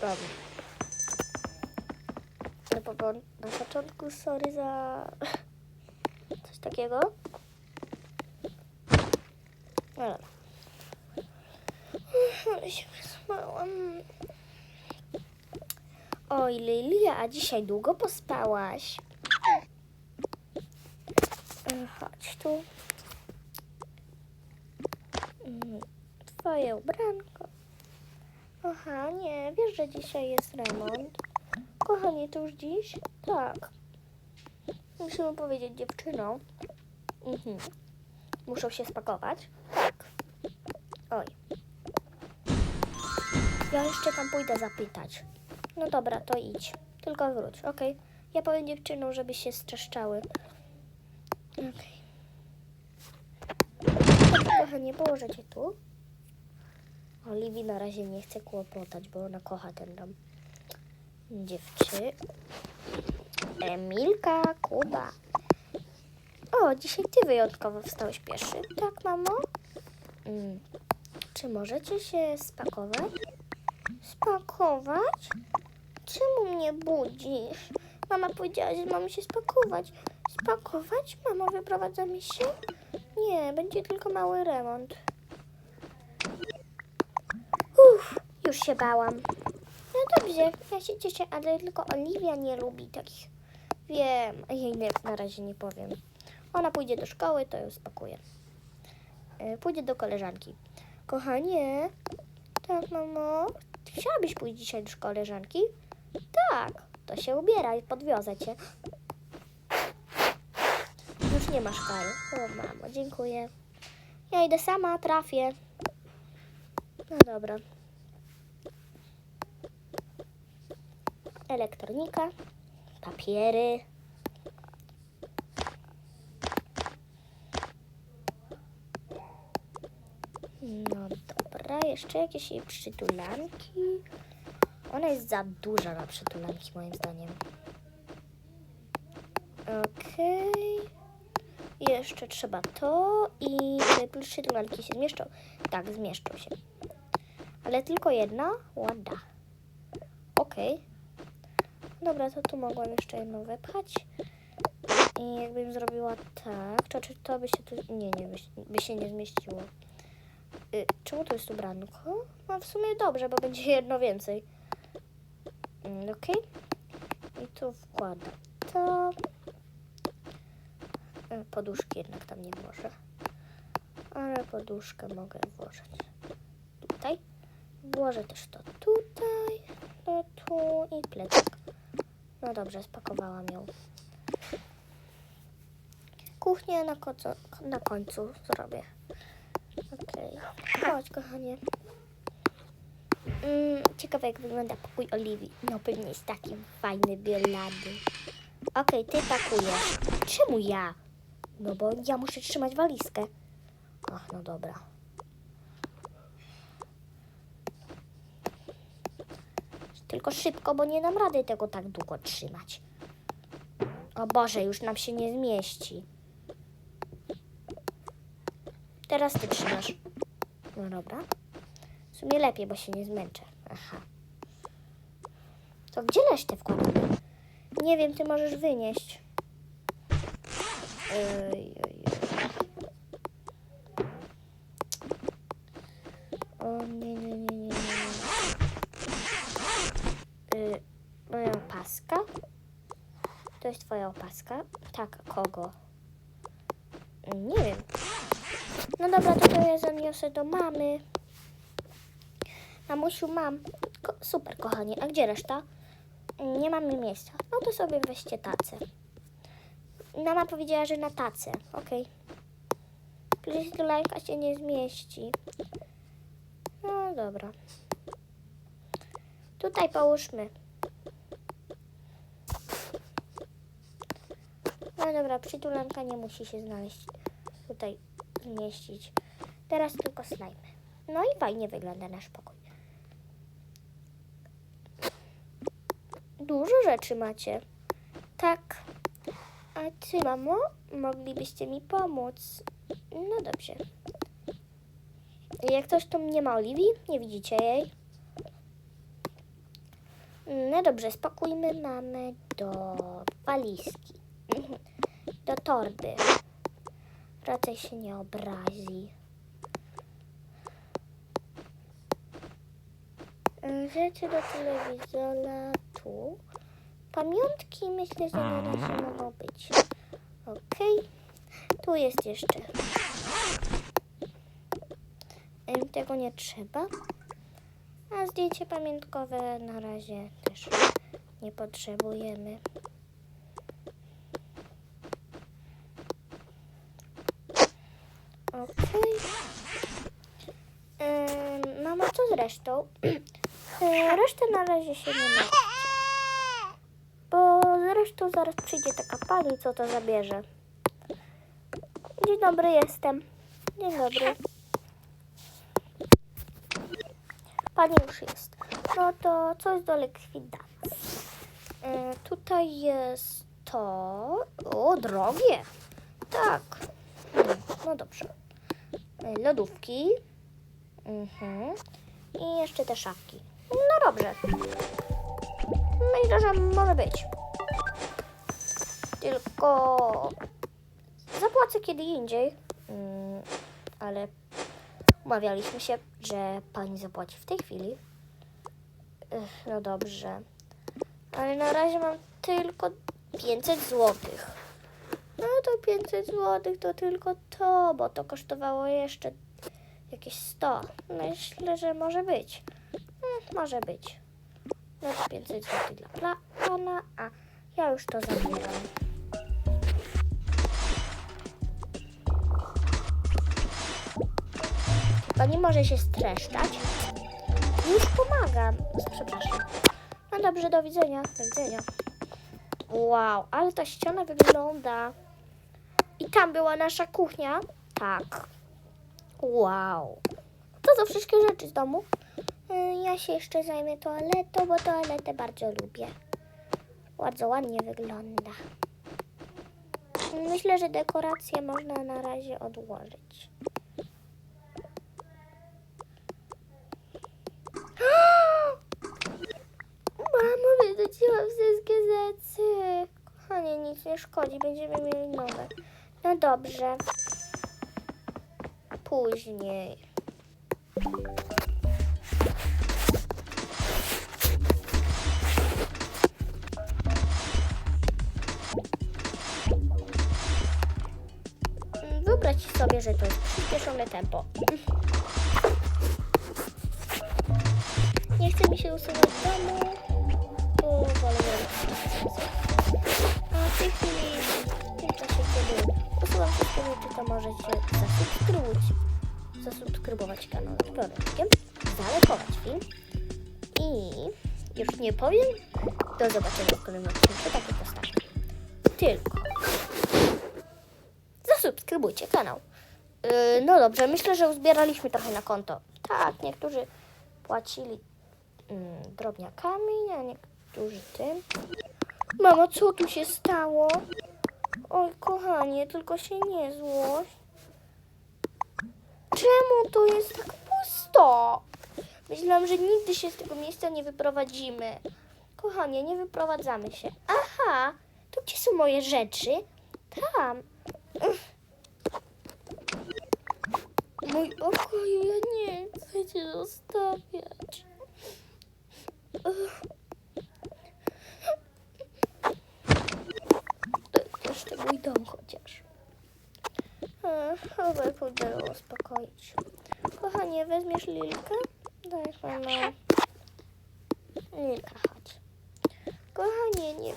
Dobra. Na, powo- na początku sorry za coś takiego. No dobra. Ale się wyspałam. Oj, Lilia, a dzisiaj długo pospałaś? E, Chodź tu. Mm, Twoje ubranko. Kochanie, wiesz, że dzisiaj jest remont? Kochanie, to już dziś? Tak. Musimy powiedzieć dziewczynom. Mhm. Muszą się spakować. Tak. Oj. Ja jeszcze tam pójdę zapytać. No dobra, to idź. Tylko wróć, okej? Ja powiem dziewczynom, żeby się strzeszczały. Okej. Dobrze, kochanie, położę cię tu. Oliwii na razie nie chce kłopotać, bo ona kocha ten dom. Dziewczy. Emilka, Kuba. O, dzisiaj ty wyjątkowo wstałeś pierwszy. Tak, mamo? Mm. Czy możecie się spakować? Spakować? Czemu mnie budzisz? Mama powiedziała, że mamy się spakować. Spakować? Mamo, wyprowadzamy się? Nie, będzie tylko mały remont. Uff, już się bałam. No dobrze, ja się cieszę, ale tylko Oliwia nie lubi takich. Wiem, jej na razie nie powiem. Ona pójdzie do szkoły, to ją spakuję. E, Pójdzie do koleżanki. Kochanie, tak, mamo, chciałabyś pójść dzisiaj do koleżanki? Tak, to się ubieraj, podwiozę cię. Już nie masz kary. O, mamo, dziękuję. Ja idę sama, trafię. No dobra. Elektronika, papiery. No dobra, jeszcze jakieś jej przytulanki. Ona jest za duża na przytulanki moim zdaniem. Okej. Jeszcze trzeba to i te przytulanki się zmieszczą. Tak, zmieszczą się. Ale tylko jedna? Ładna. Okej. Dobra, to tu mogłam jeszcze jedną wypchać. I jakbym zrobiła tak, to czy to by się tu... Nie, nie, by, by się nie zmieściło. Y, czemu tu jest ubranko? No w sumie dobrze, bo będzie jedno więcej. Okej. I tu wkładam to. Y, Poduszki jednak tam nie włożę. Ale poduszkę mogę włożyć tutaj. Włożę też to tutaj, to tu i plecak. No dobrze, spakowałam ją. Kuchnię na, koco, na końcu zrobię. Okej. Chodź, kochanie. Mm, ciekawe, jak wygląda pokój Oliwii. No pewnie jest taki fajny, bielady. Okej, ty pakujesz. Czemu ja? No bo ja muszę trzymać walizkę. Ach, no dobra. Tylko szybko, bo nie dam rady tego tak długo trzymać. O Boże, już nam się nie zmieści. Teraz ty trzymasz. No dobra. W sumie lepiej, bo się nie zmęczę. Aha. To gdzie resztę wkładamy? Nie wiem, ty możesz wynieść. Ej, ej, ej. O nie, nie, nie, nie, nie. Y, moja opaska? To jest twoja opaska? Tak, kogo? Nie wiem. No dobra, to, to ja zaniosę do mamy. Mamusiu, mam. Ko super, kochanie. A gdzie reszta? Nie mamy miejsca. No to sobie weźcie tacę. Mama powiedziała, że na tacę. Okej. Okay. lajka się nie zmieści. No dobra. Tutaj połóżmy. No dobra, przytulanka nie musi się znaleźć. Tutaj zmieścić. Teraz tylko slajmy. No i fajnie wygląda nasz pokój. Dużo rzeczy macie. Tak. A ty, mamo, moglibyście mi pomóc? No dobrze. Jak ktoś tu nie ma Oliwii, nie widzicie jej. No dobrze, spakujmy mamy do walizki. Mhm. Do torby. Raczej się nie obrazi. Rzeczy do telewizora tu. Pamiątki myślę, że na razie mogą być. Okej. Tu jest jeszcze. Tego nie trzeba. A zdjęcie pamiątkowe na razie też nie potrzebujemy. Okej. Ym, Mama, co z resztą? Yy, Resztę na razie się nie martwcie. Bo zresztą zaraz przyjdzie taka pani, co to zabierze. Dzień dobry, jestem. Dzień dobry. Pani już jest. No to coś do likwidacji. E, tutaj jest to. O, drogie. Tak. Mm, No dobrze. E, Lodówki. Mhm. I jeszcze te szafki. No dobrze. Myślę, że może być. Tylko zapłacę kiedy indziej. Mm, ale umawialiśmy się, że pani zapłaci w tej chwili. Ech, no dobrze. Ale na razie mam tylko 500 złotych. No to 500 złotych to tylko to, bo to kosztowało jeszcze jakieś 100. Myślę, że może być. Hmm, może być. No to 500 złotych dla pana, a ja już to zabieram. Pani może się streszczać. Już pomagam. Przepraszam. No dobrze, do widzenia. Do widzenia. Wow, ale ta ściana wygląda. I tam była nasza kuchnia? Tak. Wow. To są wszystkie rzeczy z domu. Y, Ja się jeszcze zajmę toaletą, bo toaletę bardzo lubię. Bardzo ładnie wygląda. Myślę, że dekoracje można na razie odłożyć. Mamo, wyrzuciłam wszystkie rzeczy. Kochanie, nic nie szkodzi, będziemy mieli nowe. No dobrze. Później. Mm, Wyobraź sobie, że to jest przyspieszone tempo. Nie chce mi się usuwać z domu, zasubskrybować kanał z Florentkiem, zalajkować film i już nie powiem, do zobaczenia w kolejnym odcinku, takie postacie. Tylko zasubskrybujcie kanał. Yy, no dobrze, myślę, że uzbieraliśmy trochę na konto. Tak, niektórzy płacili mm, drobniakami, a niektórzy tym. Mamo, co tu się stało? Oj, kochanie, tylko się nie złość. Czemu tu jest tak pusto? Myślałam, że nigdy się z tego miejsca nie wyprowadzimy. Kochanie, nie wyprowadzamy się. Aha, to gdzie są moje rzeczy? Tam. Mój pokój, ja nie chcę cię zostawiać. To jest jeszcze mój dom chociaż. Pójdę ją uspokoić. Kochanie, weźmiesz Lilkę? Daj mama. Lilka, chodź. Kochanie, nie...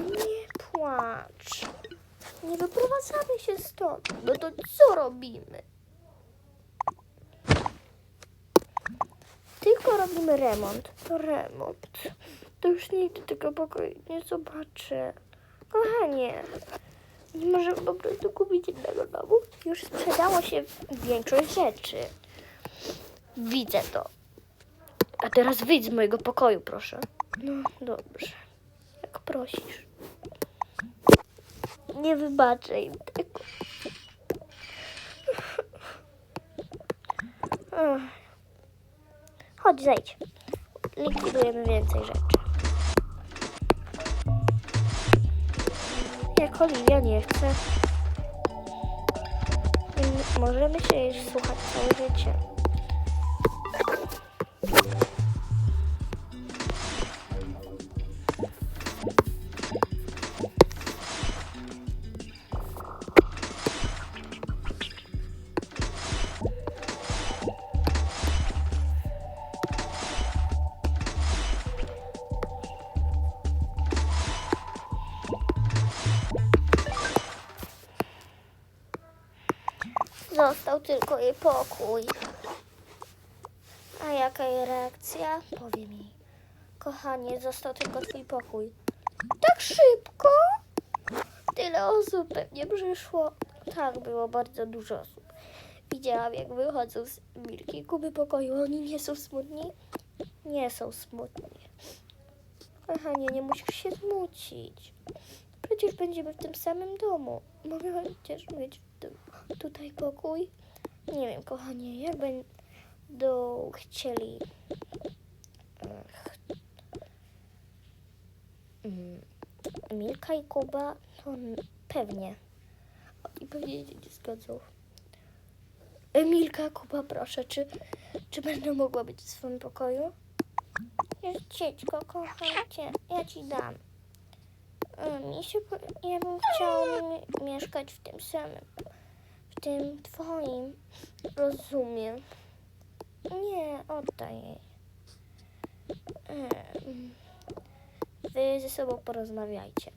Nie płacz. Nie wyprowadzamy się stąd. No to co robimy? Tylko robimy remont. To remont. To już nigdy tego pokoju nie zobaczę. Kochanie, nie możemy po prostu kupić innego domu? Już sprzedało się większość rzeczy. Widzę to. A teraz wyjdź z mojego pokoju, proszę. No, dobrze. Jak prosisz. Nie wybaczę im tego. Chodź, zejdź. likwidujemy więcej rzeczy. Jak Oliwia nie chce, mm, możemy się jej słuchać całe życie. Został tylko jej pokój. A jaka jej reakcja? Powiem jej. Kochanie, został tylko twój pokój. Tak szybko? Tyle osób pewnie przyszło. Tak, było bardzo dużo osób. Widziałam, jak wychodzą z Milki Kuby pokoju. Oni nie są smutni? Nie są smutni. Kochanie, nie musisz się smucić. Przecież będziemy w tym samym domu. Mogę chociaż mieć tutaj pokój? Nie wiem, kochanie, jak będą chcieli. Mm, Milka i Kuba, to pewnie. Oni pewnie się nie zgodzą. Emilka, Kuba, proszę, czy, czy będę mogła być w swoim pokoju? Cieczko, kocham cię, ja ci dam. A, Mi się, ja bym chciała mi- mieszkać w tym samym, tym twoim. Rozumiem. Nie, oddaj jej. Wy ze sobą porozmawiajcie.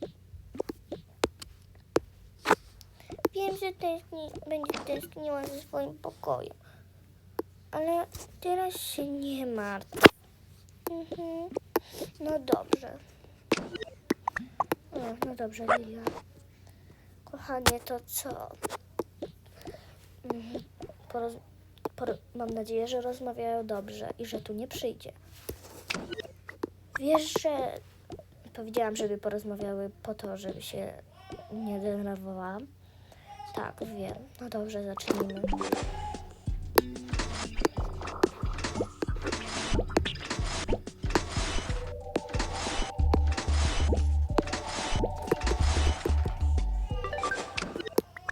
Wiem, że tęskni, będziesz tęskniła ze swoim pokojem. Ale teraz się nie martw. Mhm. No dobrze. O, no dobrze, Lilia. Kochanie, to co? Poroz... Por... Mam nadzieję, że rozmawiają dobrze i że tu nie przyjdzie. Wiesz, że powiedziałam, żeby porozmawiały po to, żeby się nie denerwowałam? Tak, wiem. No dobrze, zacznijmy.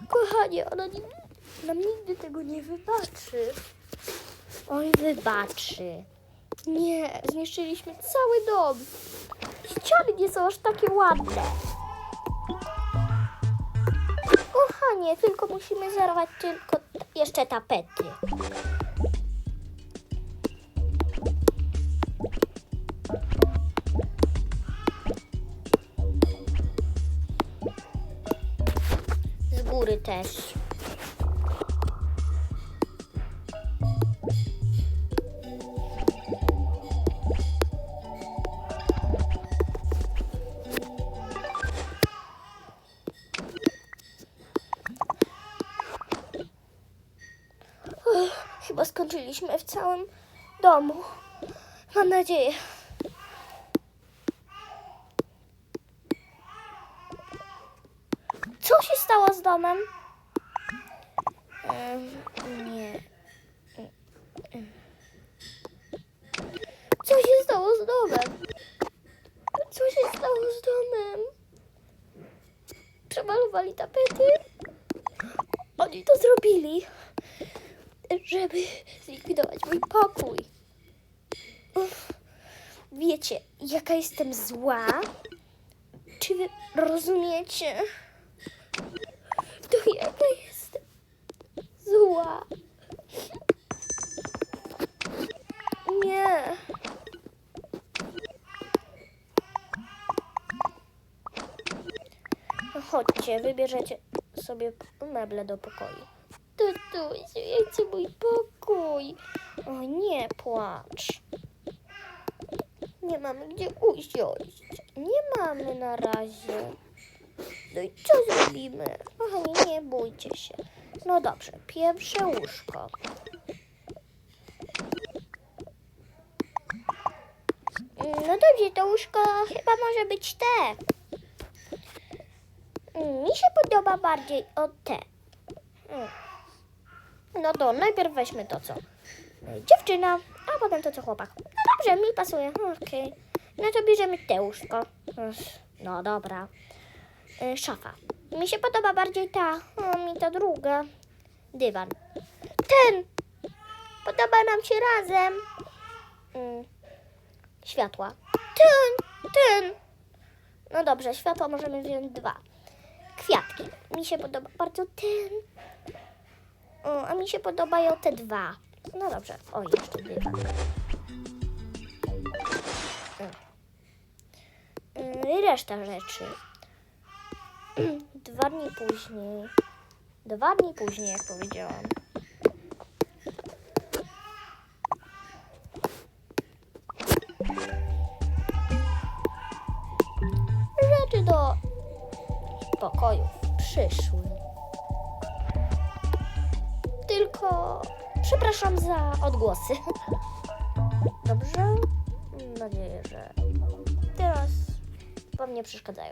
Kochanie, ona nigdy tego nie wybaczy. Oj, wybaczy. Nie, zniszczyliśmy cały dom. Ściany nie są aż takie ładne. Kochanie, tylko musimy zerwać tylko jeszcze tapety. Z góry też. Skończyliśmy w całym domu. Mam nadzieję. Co się stało z domem? Em, nie. Co się stało z domem? Co się stało z domem? Przemalowali tapety? Oni to zrobili, żeby zlikwidować mój pokój. Uff. Wiecie, jaka jestem zła? Czy wy rozumiecie? To jaka jestem zła. Nie. No Chodźcie, wybierzecie sobie meble do pokoju. Tatusiu, ja chcę mój pokój. O nie, płacz. Nie mamy gdzie usiąść. Nie mamy na razie. No i co zrobimy? Kochani, nie bójcie się. No dobrze, pierwsze łóżko. No dobrze, to łóżko chyba może być te. Mm, Mi się podoba bardziej o te. No to najpierw weźmy to, co dziewczyna, a potem to, co chłopak. No Dobrze, mi pasuje. Okej. No to bierzemy te łóżko. No dobra. Y, Szafa. Mi się podoba bardziej ta, a mi ta druga. Dywan. Ten! Podoba nam się razem. Mm. Światła. Ten, ten. No dobrze, światła możemy wziąć dwa. Kwiatki. Mi się podoba bardzo ten. O, a mi się podobają te dwa. No dobrze. O, jeszcze dywan. Mm, Reszta rzeczy. Dwa dni później. Dwa dni później, jak powiedziałam. Rzeczy do pokojów przyszły. Tylko przepraszam za odgłosy. Dobrze? Mam nadzieję, że teraz Wam nie przeszkadzają.